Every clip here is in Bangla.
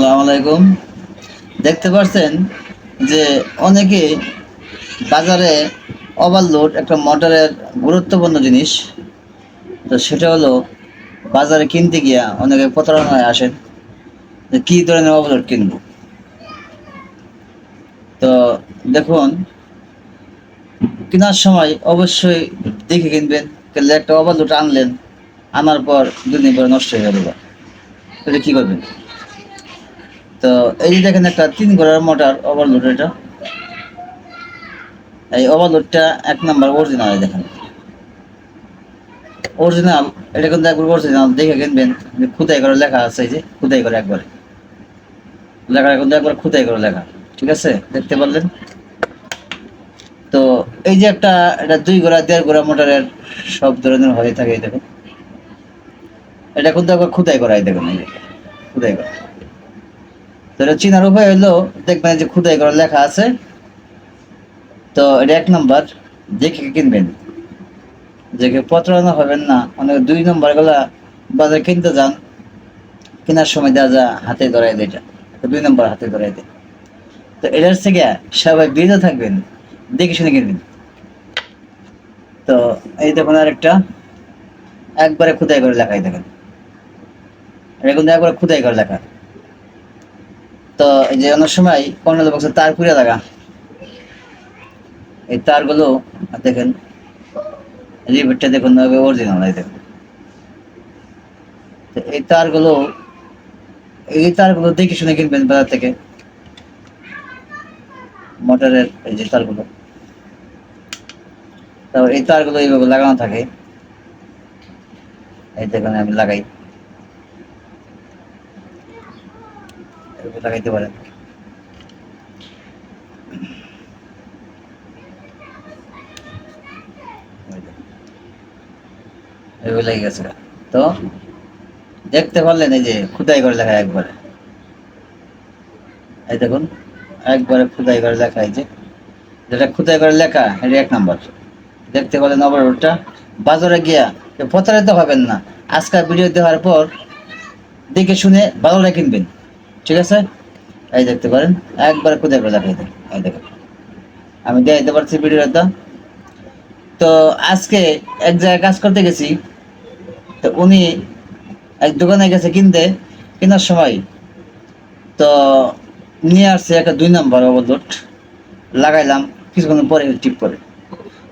আসসালামু আলাইকুম। দেখতে পাচ্ছেন যে অনেকে বাজারে ওভারলোড একটা মোটরের গুরুত্বপূর্ণ জিনিস, তো সেটা হলো বাজারে কিনতে গিয়া অনেকে প্রতারণায় আসেন যে কী ধরনের ওভারলোড কিনবো। তো দেখুন, কেনার সময় অবশ্যই দেখে কিনবেন একটা ওভারলোড আনলেন, আনার পর দুদিন পরে নষ্ট হয়ে গেল। তাহলে কী করবেন? তো এই যে দেখেন একটা তিন ঘোড়ার মোটর ওভারলোড এটা। এই ওভারলোডটা এক নাম্বার অরিজিনাল দেখেন। অরিজিনাল এটা কিন্তু একবার অরিজিনাল দেখে কিনবেন। খুদাই করে লেখা আছে যে, খুদাই করে একবারে। লেখা কিন্তু একবার খুদাই করে লেখা, ঠিক আছে? দেখতে পারলেন? তো এই যে একটা, এটা দুই ঘোড়া, দেড় ঘোড়া মোটরের সব ধরনের হয়ে থাকে দেখুন। এটা কিন্তু একবার খুদাই করা এই দেখুন খুদাই করা। তো এটা চিনার উপায় হলো দেখবেন যে খুদাই করে লেখা আছে। তো এটা এক নম্বর, দেখে কিনবেন। দেখে প্রতারণা হবেন না। অনেক দুই নম্বরগুলা বাজারে কিনতে যান, কেনার সময় দেওয়া যা হাতে ধরাই দেয় এটা। দুই নম্বর হাতে ধরাই দেয়। তো এটার থেকে সবাই বিরত থাকবেন, দেখে শুনে কিনবেন। তো এই দেখুন আরেকটা, একবারে খুদাই করে লেখাই দেখেন। এটা কিন্তু একবারে খুদাই করে লেখা। তো এই যে অনেক সময় কর্নাল বক্সে তার পুড়ে থাকা। এই তারগুলো দেখেন রিবেটটা দেখুন অরিজিনাল এই দেখুন। এই তারগুলো এই তারগুলো দেখে শুনে কিনবেন বাজার থেকে। মোটরের এই যে তারগুলো। তারপর এই তারগুলো এইভাবে লাগানো থাকে। এই দেখুন, আমি লাগাই। লাগাইতে পারেন। তো দেখতে পারলেন এই যে খুদাই করে লেখা একবারে। এই দেখুন, একবারে খুদাই করে লেখা এই যে। যেটা খুদাই করে লেখা এটা এক নাম্বার। দেখতে পারলেন ওভারটা বাজারে গিয়া প্রতারিত হবেন না। আজকাল ভিডিও দেওয়ার পর দেখে শুনে বাজারে কিনবেন। ঠিক আছে? এই দেখতে পারেন, একবার খুদাই করে লেখা এই দেখুন এই দেখুন, আমি দেখাইতে পারছি ভিডিওটা তো আজকে এক জায়গায় কাজ করতে গেছি, তো উনি এক দোকানে গেছে কিনতে, কেনার সময়। তো নিয়ে আসছে একটা দুই নম্বর ওভারলোড, লাগাইলাম, কিছুক্ষণ পরে টিপ করে,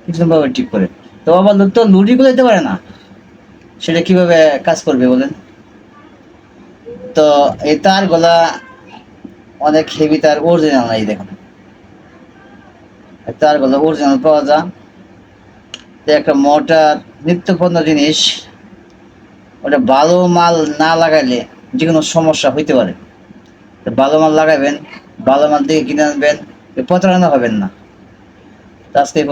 কিছুক্ষণ পরে টিপ করে। তো ওভারলোড তো লুডি করে দিতে পারে না, সেটা কীভাবে কাজ করবে বলেন? তো এই তারগুলা অনেক হেভি তার অরিজিনাল নাই দেখুন। তারগুলো অরিজিনাল পাওয়া যায় একটা মোটর নিত্যপণ্য জিনিস, ওটা ভালো মাল না লাগাইলে যে কোনো সমস্যা হইতে পারে। ভালো মাল লাগাবেন, ভালো মাল দিয়ে কিনে আনবেন প্রতারণা হবেন না। আজকে এই